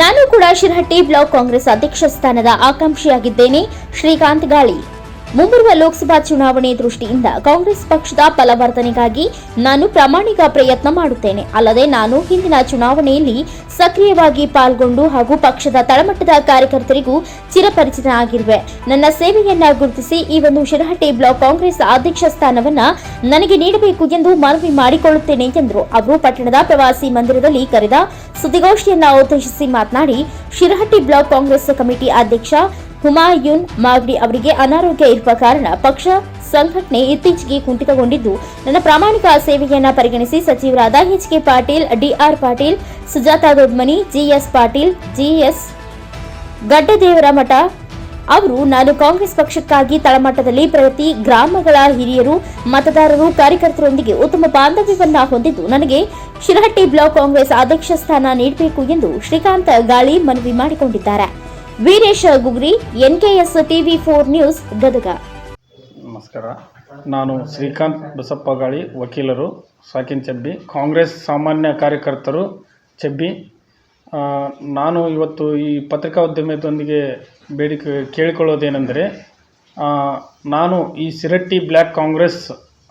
ನಾನು ಕೂಡ ಶಿರಹಟ್ಟಿ ಬ್ಲಾಕ್ ಕಾಂಗ್ರೆಸ್ ಅಧ್ಯಕ್ಷ ಸ್ಥಾನದ ಆಕಾಂಕ್ಷಿಯಾಗಿದ್ದೇನೆ. ಶ್ರೀಕಾಂತ್ ಗಾಳಿ. ಮುಂಬರುವ ಲೋಕಸಭಾ ಚುನಾವಣೆ ದೃಷ್ಟಿಯಿಂದ ಕಾಂಗ್ರೆಸ್ ಪಕ್ಷದ ಫಲವರ್ತನೆಗಾಗಿ ನಾನು ಪ್ರಾಮಾಣಿಕ ಪ್ರಯತ್ನ ಮಾಡುತ್ತೇನೆ. ಅಲ್ಲದೆ ನಾನು ಹಿಂದಿನ ಚುನಾವಣೆಯಲ್ಲಿ ಸಕ್ರಿಯವಾಗಿ ಪಾಲ್ಗೊಂಡು ಹಾಗೂ ಪಕ್ಷದ ತಳಮಟ್ಟದ ಕಾರ್ಯಕರ್ತರಿಗೂ ಚಿರಪರಿಚಿತನಾಗಿರುವೆ. ನನ್ನ ಸೇವೆಯನ್ನ ಗುರುತಿಸಿ ಈ ಒಂದು ಶಿರಹಟ್ಟಿ ಬ್ಲಾಕ್ ಕಾಂಗ್ರೆಸ್ ಅಧ್ಯಕ್ಷ ಸ್ಥಾನವನ್ನ ನನಗೆ ನೀಡಬೇಕು ಎಂದು ಮನವಿ ಮಾಡಿಕೊಳ್ಳುತ್ತೇನೆ ಎಂದರು. ಅವರು ಪಟ್ಟಣದ ಪ್ರವಾಸಿ ಮಂದಿರದಲ್ಲಿ ಕರೆದ ಸುದ್ದಿಗೋಷ್ಠಿಯನ್ನ ಉದ್ದೇಶಿಸಿ ಮಾತನಾಡಿ, ಶಿರಹಟ್ಟಿ ಬ್ಲಾಕ್ ಕಾಂಗ್ರೆಸ್ ಕಮಿಟಿ ಅಧ್ಯಕ್ಷ ಹುಮಾಯೂನ್ ಮಾಗ್ಡಿ ಅವರಿಗೆ ಅನಾರೋಗ್ಯ ಇರುವ ಕಾರಣ ಪಕ್ಷ ಸಂಘಟನೆ ಇತ್ತೀಚೆಗೆ ಕುಂಠಿತಗೊಂಡಿದ್ದು. ನನ್ನ ಪ್ರಾಮಾಣಿಕ ಸೇವೆಯನ್ನ ಪರಿಗಣಿಸಿ ಸಚಿವರಾದ H K Patil D R Patil, Sujata Dodmani G S Patil G S Gaddadevaramath ಅವರು ನಾನು ಕಾಂಗ್ರೆಸ್ ಪಕ್ಷಕ್ಕಾಗಿ ತಳಮಟ್ಟದಲ್ಲಿ ಪ್ರತಿ ಗ್ರಾಮಗಳ ಹಿರಿಯರು, ಮತದಾರರು, ಕಾರ್ಯಕರ್ತರೊಂದಿಗೆ ಉತ್ತಮ ಬಾಂಧವ್ಯವನ್ನ ಹೊಂದಿದ್ದು ನನಗೆ ಶಿರಹಟ್ಟಿ ಬ್ಲಾಕ್ ಕಾಂಗ್ರೆಸ್ ಅಧ್ಯಕ್ಷ ಸ್ಥಾನ ನೀಡಬೇಕು ಎಂದು ಶ್ರೀಕಾಂತ್ ಗಾಳಿ ಮನವಿ ಮಾಡಿಕೊಂಡಿದ್ದಾರೆ. Veeresh Gugri, NKS TV four news, Gadag. ನಮಸ್ಕಾರ. ನಾನು ಶ್ರೀಕಾಂತ್ ಬಸಪ್ಪ ಗಾಳಿ, ವಕೀಲರು, ಸಾಕಿನ್ ಚೆಬ್ಬಿ, ಕಾಂಗ್ರೆಸ್ ಸಾಮಾನ್ಯ ಕಾರ್ಯಕರ್ತರು, ಚೆಬ್ಬಿ. ನಾನು ಇವತ್ತು ಈ ಪತ್ರಿಕಾ ಉದ್ಯಮದೊಂದಿಗೆ ಬೇಡಿಕೆ ಕೇಳಿಕೊಳ್ಳೋದೇನೆಂದರೆ ನಾನು ಈ ಸಿರಟ್ಟಿ ಬ್ಲ್ಯಾಕ್ ಕಾಂಗ್ರೆಸ್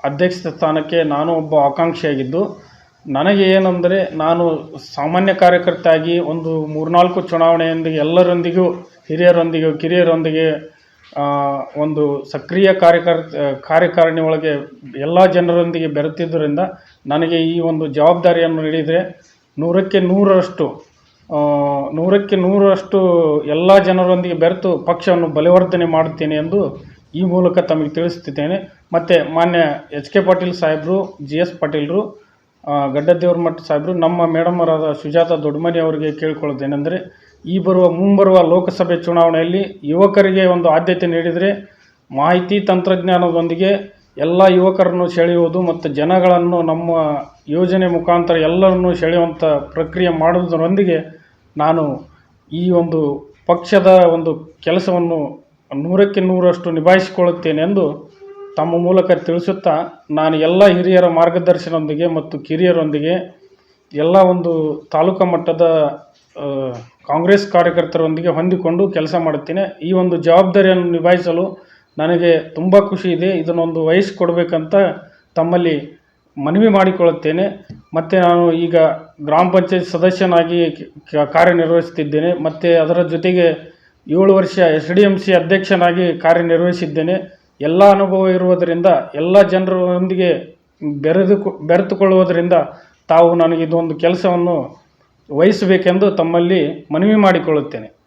ಅಧ್ಯಕ್ಷ ಸ್ಥಾನಕ್ಕೆ ನಾನು ಒಬ್ಬ ಆಕಾಂಕ್ಷಿಯಾಗಿದ್ದು ನನಗೆ ಏನಂದರೆ ನಾನು ಸಾಮಾನ್ಯ ಕಾರ್ಯಕರ್ತೆಯಾಗಿ ಒಂದು ಮೂರ್ನಾಲ್ಕು ಚುನಾವಣೆಯೊಂದಿಗೆ ಎಲ್ಲರೊಂದಿಗೂ, ಹಿರಿಯರೊಂದಿಗೂ, ಕಿರಿಯರೊಂದಿಗೆ ಒಂದು ಸಕ್ರಿಯ ಕಾರ್ಯಕರ್, ಕಾರ್ಯಕಾರಿಣಿ ಒಳಗೆ ಎಲ್ಲ ಜನರೊಂದಿಗೆ ಬೆರೆತಿದ್ದರಿಂದ ನನಗೆ ಈ ಒಂದು ಜವಾಬ್ದಾರಿಯನ್ನು ನೀಡಿದರೆ ನೂರಕ್ಕೆ ನೂರರಷ್ಟು ನೂರಕ್ಕೆ ನೂರರಷ್ಟು ಎಲ್ಲ ಜನರೊಂದಿಗೆ ಬೆರೆತು ಪಕ್ಷವನ್ನು ಬಲವರ್ಧನೆ ಮಾಡುತ್ತೇನೆ ಎಂದು ಈ ಮೂಲಕ ತಮಗೆ ತಿಳಿಸುತ್ತಿದ್ದೇನೆ. ಮತ್ತು ಮಾನ್ಯ ಎಚ್ ಕೆ ಪಾಟೀಲ್ ಸಾಹೇಬರು, ಜಿ ಎಸ್ ಪಾಟೀಲ್ರು ಗಡ್ಡದೇವ್ರ ಮಠ ಸಾಹೇಬರು, ನಮ್ಮ ಮೇಡಮರಾದ ಸುಜಾತ ದೊಡ್ಡಮನಿ ಅವರಿಗೆ ಕೇಳಿಕೊಳ್ಳೋದೇನೆಂದರೆ ಈ ಬರುವ, ಮುಂಬರುವ ಲೋಕಸಭೆ ಚುನಾವಣೆಯಲ್ಲಿ ಯುವಕರಿಗೆ ಒಂದು ಆದ್ಯತೆ ನೀಡಿದರೆ ಮಾಹಿತಿ ತಂತ್ರಜ್ಞಾನದೊಂದಿಗೆ ಎಲ್ಲ ಯುವಕರನ್ನು ಸೆಳೆಯುವುದು ಮತ್ತು ಜನಗಳನ್ನು ನಮ್ಮ ಯೋಜನೆ ಮುಖಾಂತರ ಎಲ್ಲರನ್ನೂ ಸೆಳೆಯುವಂಥ ಪ್ರಕ್ರಿಯೆ ಮಾಡುವುದರೊಂದಿಗೆ ನಾನು ಈ ಒಂದು ಪಕ್ಷದ ಒಂದು ಕೆಲಸವನ್ನು ನೂರಕ್ಕೆ ನೂರಷ್ಟು ನಿಭಾಯಿಸಿಕೊಳ್ಳುತ್ತೇನೆ ಎಂದು ತಮ್ಮ ಮೂಲಕ ತಿಳಿಸುತ್ತಾ ನಾನು ಎಲ್ಲ ಹಿರಿಯರ ಮಾರ್ಗದರ್ಶನದೊಂದಿಗೆ ಮತ್ತು ಕಿರಿಯರೊಂದಿಗೆ ಎಲ್ಲ ಒಂದು ತಾಲೂಕು ಮಟ್ಟದ ಕಾಂಗ್ರೆಸ್ ಕಾರ್ಯಕರ್ತರೊಂದಿಗೆ ಹೊಂದಿಕೊಂಡು ಕೆಲಸ ಮಾಡುತ್ತೇನೆ. ಈ ಒಂದು ಜವಾಬ್ದಾರಿಯನ್ನು ನಿಭಾಯಿಸಲು ನನಗೆ ತುಂಬ ಖುಷಿ ಇದೆ. ಇದನ್ನೊಂದು ವಹಿಸಿಕೊಡ್ಬೇಕಂತ ತಮ್ಮಲ್ಲಿ ಮನವಿ ಮಾಡಿಕೊಳ್ಳುತ್ತೇನೆ. ಮತ್ತು ನಾನು ಈಗ ಗ್ರಾಮ ಪಂಚಾಯತ್ ಸದಸ್ಯನಾಗಿ ಕಾರ್ಯನಿರ್ವಹಿಸುತ್ತಿದ್ದೇನೆ. ಮತ್ತು ಅದರ ಜೊತೆಗೆ ಏಳು ವರ್ಷ ಎಸ್ ಡಿ ಎಂ ಸಿ ಅಧ್ಯಕ್ಷನಾಗಿ ಕಾರ್ಯನಿರ್ವಹಿಸಿದ್ದೇನೆ. ಎಲ್ಲ ಅನುಭವ ಇರುವುದರಿಂದ, ಎಲ್ಲ ಜನರೊಂದಿಗೆ ಬೆರೆದು ಬೆರೆತುಕೊಳ್ಳುವುದರಿಂದ ತಾವು ನನಗೆ ಇದೊಂದು ಕೆಲಸವನ್ನು ವಹಿಸಬೇಕೆಂದು ತಮ್ಮಲ್ಲಿ ಮನವಿ ಮಾಡಿಕೊಳ್ಳುತ್ತೇನೆ.